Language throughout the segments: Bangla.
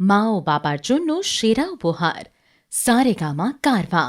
মা ও বাবার জন্য সেরা উপহার সারেগামা কারভা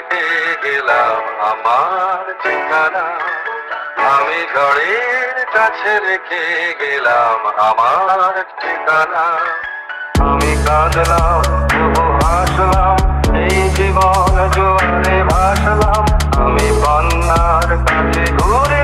রেখে গেলাম আমার ঠিকানা। আমি ঝড়ের কাছে রেখে গেলাম আমার ঠিকানা। আমি কাঁদলাম, তবু হাসলাম, এই জীবন জোয়ারে ভাসলাম। আমি বন্যার কাছে ঘূর্ণির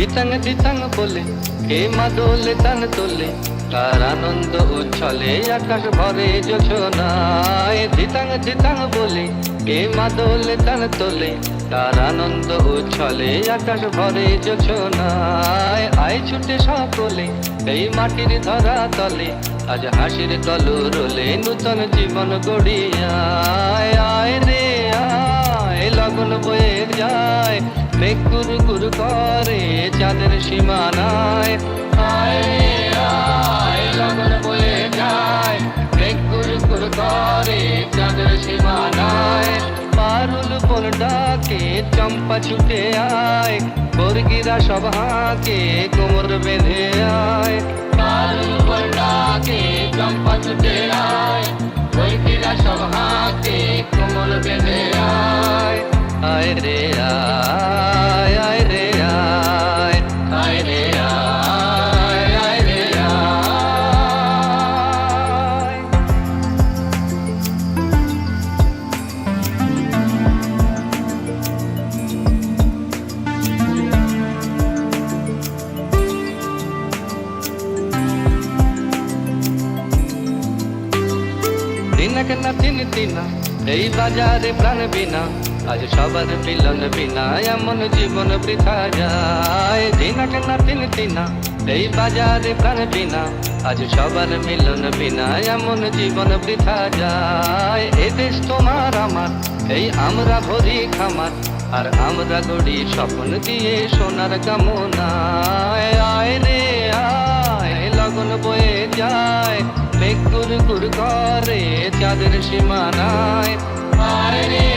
দিতাং দিতাং বলে, কে মা দোলে তান তোলে? তার আনন্দ উচ্ছলে আকাশ ভরে যোছনায় দিতাং দিতাং বলে, কে মা দোলে তান তোলে? তার আনন্দ উচ্ছলে আকাশ ভরে যোছনায় আয় ছুটে সকলে, এই মাটির ধরা তলে। আজ হাসির কলু রোলে নূতন জীবন গড়িয়ায়। আয় রে, আয়, লগন বয়ে যায়। মেঘ গুরু গুরু করে চাঁদের সীমানায়। আয় আয় লগন বয়ে যায়। মেঘ গুরু গুরু করে চাঁদের সীমানায়। পারুল বন ডাকে, চম্পা ছুটে আয়। বর্গিরা সব হাঁকে, কোমর বেঁধে আয়। পারুল ডাকে, চম্পা ছুটে আয়। বর্গিরা সব হাঁকে, কোমর বেঁধে আয়। আয় রে বাজারে প্রাণ বিনা, আজ সবার মিলন বিনা, এমন জীবন বৃথা যায়। দিনকে না তিন দিনা এই বাজারে প্রাণ বিনা, আজ সবার মিলন বিনা, এমন জীবন বৃথা যায়। এ দেশ তোমার আমার, এই আমরা ভরি খামার, আর আমরা গড়ি স্বপ্ন দিয়ে সোনার কামনায়। আয় রে, আয়, লগন বয়ে যায়। মেঘ গুর গুর করে চাঁদের সীমানায়। আয় রে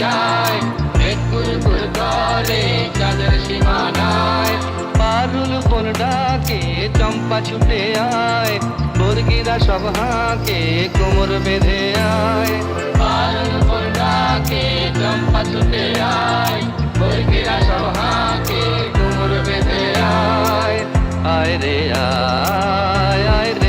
যায়। মেঘ গুর গুর করে চাঁদের সীমানায়। পারুল চম্পা ছুটে আয়। বর্গিরা সব হাঁকে, কোমর বেঁধে আয়। পারুল চম্পা ছুটে আয়। বর্গিরা সব হাঁকে আয় আয় রে আয় আয়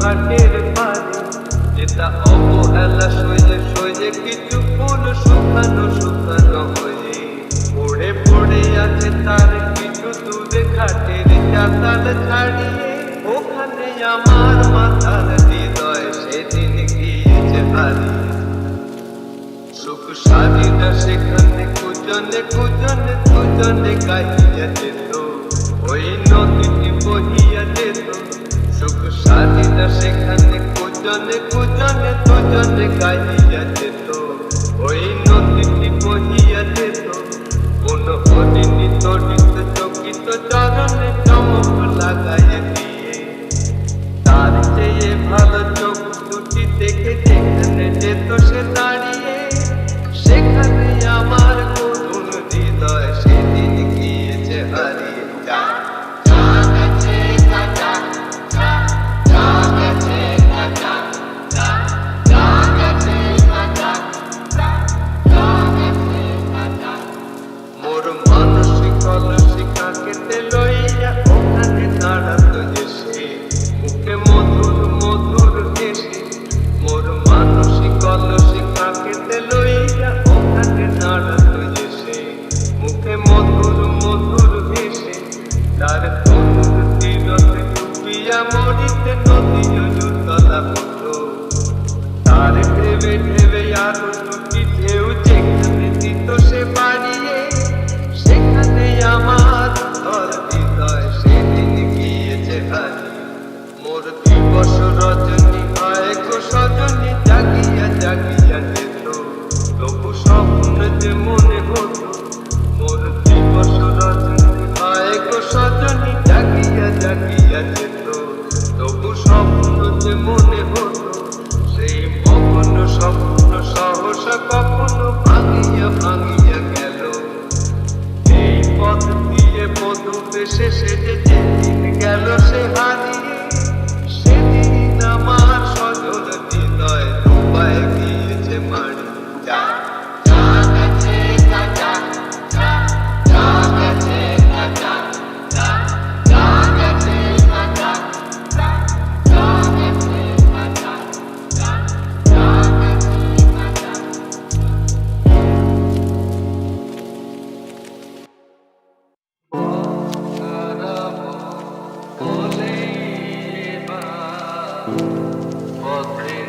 ঘাটের পারে যেটা অবহেলা সয়ে সয়ে কিছু ফুল শুকানো শুকানো হয়ে পড়ে পড়ে আছে কুজনে কুজনে কুজনে গাইয়া যেত। ওই নদীটি বহিয়া সুখ সারিটা সেখানে কুজনে কুজনে কুজনে গাইয়া যেত। ওই নদীটি বহিয়া যেত। কোন হরিণী তরিত চকিত চরণে চমক লাগাইয়া দিয়ে। তার চেয়ে ভালো চোখ দুটি দেখে যেখানে যেত সে দাঁড়িয়ে, সেখানে আমার the moon. poder.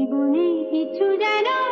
জীবনে কিছু জানো